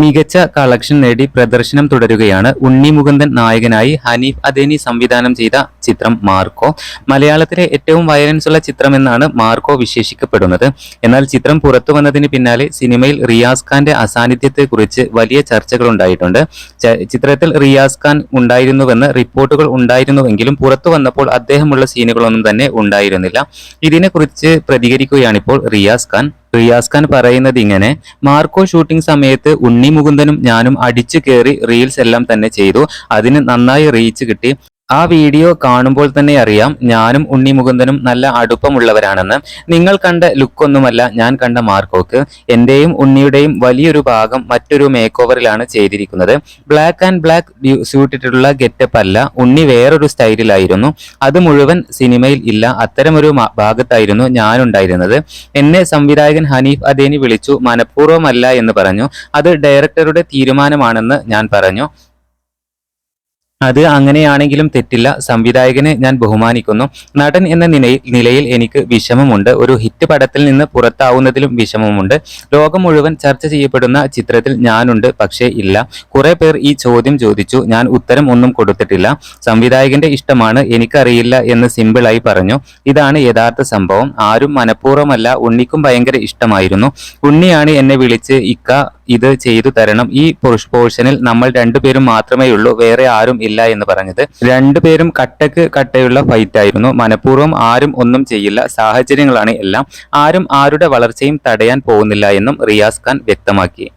മികച്ച കളക്ഷൻ നേടി പ്രദർശനം തുടരുകയാണ് ഉണ്ണി മുകുന്ദൻ നായകനായി ഹനീഫ് അദേനി സംവിധാനം ചെയ്ത ചിത്രം മാർക്കോ. മലയാളത്തിലെ ഏറ്റവും വയലൻസ് ഉള്ള ചിത്രമെന്നാണ് മാർക്കോ വിശേഷിക്കപ്പെടുന്നത്. എന്നാൽ ചിത്രം പുറത്തു വന്നതിന് പിന്നാലെ സിനിമയിൽ റിയാസ് ഖാന്റെ അസാന്നിധ്യത്തെക്കുറിച്ച് വലിയ ചർച്ചകൾ ഉണ്ടായിട്ടുണ്ട് ചിത്രത്തിൽ റിയാസ് ഖാൻ ഉണ്ടായിരുന്നുവെന്ന് റിപ്പോർട്ടുകൾ ഉണ്ടായിരുന്നുവെങ്കിലും പുറത്തു വന്നപ്പോൾ അദ്ദേഹമുള്ള സീനുകളൊന്നും തന്നെ ഉണ്ടായിരുന്നില്ല. ഇതിനെക്കുറിച്ച് പ്രതികരിക്കുകയാണിപ്പോൾ റിയാസ് ഖാൻ. റിയാസ് ഖാൻ പറയുന്നത് ഇങ്ങനെ മാർക്കോ ഷൂട്ടിംഗ് സമയത്ത് ഉണ്ണി മുകുന്ദനും ഞാനും അടിച്ചു കയറി റീൽസ് എല്ലാം തന്നെ ചെയ്തു. അതിന് നന്നായി റീച്ച് കിട്ടി. ആ വീഡിയോ കാണുമ്പോൾ തന്നെ അറിയാം ഞാനും ഉണ്ണി മുകുന്ദനും നല്ല അടുപ്പമുള്ളവരാണെന്ന്. നിങ്ങൾ കണ്ട ലുക്കൊന്നുമല്ല ഞാൻ കണ്ട മാർക്കോക്ക്. എന്റെയും ഉണ്ണിയുടെയും വലിയൊരു ഭാഗം മറ്റൊരു മേക്ക് ഓവറിലാണ് ചെയ്തിരിക്കുന്നത് ബ്ലാക്ക് ആൻഡ് ബ്ലാക്ക് സ്യൂട്ട് ഇട്ടിട്ടുള്ള ഗെറ്റപ്പ് അല്ല ഉണ്ണി വേറൊരു സ്റ്റൈലിലായിരുന്നു. അത് മുഴുവൻ സിനിമയിൽ ഇല്ല അത്തരമൊരു ഭാഗത്തായിരുന്നു ഞാനുണ്ടായിരുന്നത്. എന്നെ സംവിധായകൻ ഹനീഫ് അദേനി വിളിച്ചു മനഃപൂർവമല്ല എന്ന് പറഞ്ഞു. അത് ഡയറക്ടറുടെ തീരുമാനമാണെന്ന് ഞാൻ പറഞ്ഞു. അത് അങ്ങനെയാണെങ്കിലും തെറ്റില്ല. സംവിധായകനെ ഞാൻ ബഹുമാനിക്കുന്നു. നടൻ എന്ന നിലയിൽ നിലയിൽ എനിക്ക് വിഷമമുണ്ട്. ഒരു ഹിറ്റ് പടത്തിൽ നിന്ന് പുറത്താവുന്നതിലും വിഷമമുണ്ട്. ലോകം മുഴുവൻ ചർച്ച ചെയ്യപ്പെടുന്ന ചിത്രത്തിൽ ഞാനുണ്ട് പക്ഷേ ഇല്ല. കുറെ പേർ ഈ ചോദ്യം ചോദിച്ചു. ഞാൻ ഉത്തരം ഒന്നും കൊടുത്തിട്ടില്ല. സംവിധായകന്റെ ഇഷ്ടമാണ് എനിക്കറിയില്ല എന്ന് സിമ്പിളായി പറഞ്ഞു. ഇതാണ് യഥാർത്ഥ സംഭവം. ആരും മനഃപൂർവമല്ല. ഉണ്ണിക്കും ഭയങ്കര ഇഷ്ടമായിരുന്നു. ഉണ്ണിയാണ് എന്നെ വിളിച്ച് ഇക്ക ഇത് ചെയ്തു തരണം. ഈ പോർഷ- പോർഷനിൽ നമ്മൾ രണ്ടുപേരും മാത്രമേ ഉള്ളൂ. വേറെ ആരും ഇല്ല എന്ന് പറഞ്ഞത്. രണ്ടുപേരും കട്ടക്ക് കട്ടയുള്ള ഫൈറ്റ് ആയിരുന്നു. മനഃപൂർവം ആരും ഒന്നും ചെയ്യില്ല. സാഹചര്യങ്ങളാണ് എല്ലാം. ആരും ആരുടെ വളർച്ചയും തടയാൻ പോകുന്നില്ല എന്നും റിയാസ് ഖാൻ വ്യക്തമാക്കി.